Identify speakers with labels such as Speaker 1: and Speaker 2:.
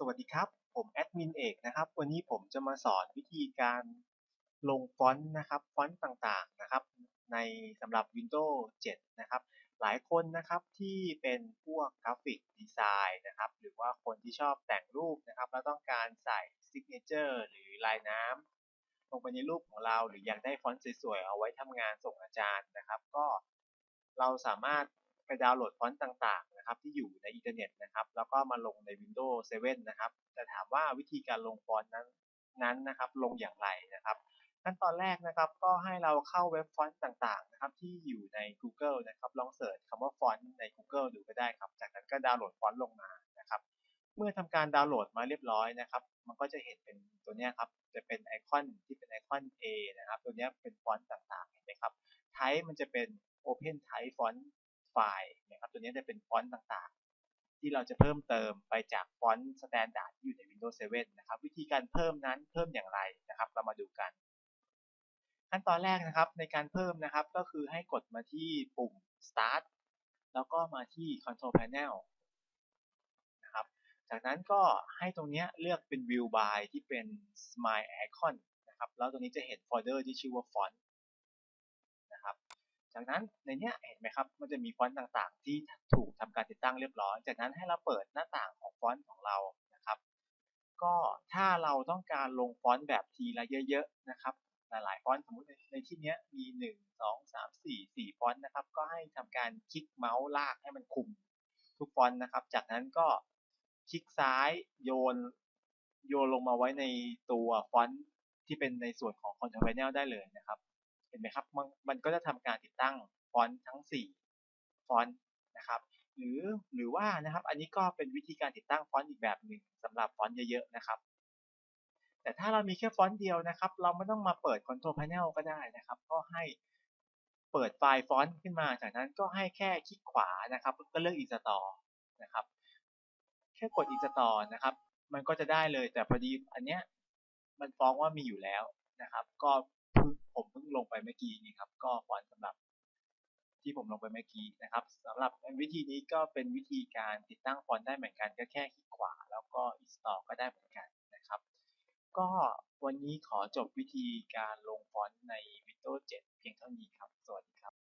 Speaker 1: สวัสดีครับ ผมแอดมินเอกนะครับ วันนี้ผมจะมาสอนวิธีการลงฟอนต์นะครับ ฟอนต์ต่างๆนะครับ ในสำหรับ Windows 7 นะครับ หลายคนนะครับที่เป็นพวกกราฟิกดีไซน์นะครับ หรือว่าคนที่ชอบแต่งรูปนะครับ แล้วต้องการใส่ซิกเนเจอร์หรือลายน้ำลงไปในรูปของเรา หรืออยากได้ฟอนต์สวยๆ เอาไว้ทำงานส่งอาจารย์นะครับ ก็เราสามารถไปดาวน์โหลดฟอนต์ต่างๆ นะครับที่อยู่ในอินเทอร์เน็ตนะครับแล้วก็มาลงใน Windows 7 นะครับแต่ถามว่าวิธีการลงฟอนต์นั้นนั้นนะครับลงอย่างไรนะครับ ขั้นตอนแรกนะครับก็ให้เราเข้าเว็บฟอนต์ต่างๆนะครับที่อยู่ใน Google นะครับลองเสิร์ชคำว่าฟอนต์ใน Google ดูก็ได้ครับจากนั้นก็ดาวน์โหลดฟอนต์ลงมานะครับเมื่อทำการดาวน์โหลดมาเรียบร้อยนะครับ มันก็จะเห็นเป็นตัวนี้ครับ จะเป็นไอคอนที่เป็นไอคอน A นะครับ ตัวนี้เป็นฟอนต์ต่างๆ เห็นไหมครับ Type มันจะเป็น Open Type Font ฟล์นะครับตัวนี้จะเป็นฟอนต์ต่างๆ ที่เราจะเพิ่มเติมไปจากฟอนต์สแตนดาร์ดที่อยู่ใน Windows 7 นะครับ วิธีการเพิ่มนั้นเพิ่มอย่างไรนะครับ เรามาดูกัน ขั้นตอนแรกนะครับในการเพิ่มนะครับก็คือให้กดมาที่ปุ่ม start แล้วก็มาที่ control panel นะครับ จากนั้นก็ให้ตรงนี้เลือกเป็น view by ที่เป็น smile icon นะครับ แล้วตรงนี้จะเห็นโฟลเดอร์ที่ชื่อว่า font นะครับ จากนั้นในนี้เห็นไหมครับ มันจะมีฟอนต์ต่างๆ ที่ถูกทำการติดตั้งเรียบร้อย จากนั้นให้เราเปิดหน้าต่างของฟอนต์ของเรานะครับ ก็ถ้าเราต้องการลงฟอนต์แบบทีละเยอะๆนะครับ หลายๆฟอนต์สมมุติในที่นี้มี 1 2 3 4 4 ฟอนต์นะครับ ก็ให้ทำการคลิกเมาส์ลากให้มันคุมทุกฟอนต์นะครับ จากนั้นก็คลิกซ้ายโยนโยนลงมาไว้ในตัวฟอนต์ที่เป็นในส่วนของ Control Panel ได้เลยนะครับ เห็นไหมครับมันมันก็จะทำการติดตั้งฟอนต์ทั้ง 4 ฟอนต์นะครับหรือหรือว่านะครับอันนี้ก็เป็นวิธีการติดตั้งฟอนต์อีกแบบหนึ่งสำหรับฟอนต์เยอะๆนะครับแต่ถ้าเรามีแค่ฟอนต์เดียวนะครับ เราไม่ต้องมาเปิด Control Panel ก็ได้นะครับ ก็ให้เปิดไฟล์ฟอนต์ขึ้นมา จากนั้นก็ให้แค่คลิกขวานะครับ ก็เลือก Install นะครับ แค่กด Install นะครับ มันก็จะได้เลยแต่พอดีอันเนี้ยมันฟ้องว่ามีอยู่แล้วนะครับ ก็เลงไปเมื่อกี้นี่ครับ ก็ฟอนต์สำหรับที่ผมลงไปเมื่อกี้นะครับสำหรับวิธีนี้ก็เป็นวิธีการติดตั้งฟอนต์ได้เหมือนกันก็แค่คลิกขวา แล้วก็ install ก็ได้เหมือนกันนะครับ ก็วันนี้ขอจบวิธีการลงฟอนต์ใน Windows 7 เพียงเท่านี้ครับ สวัสดีครับ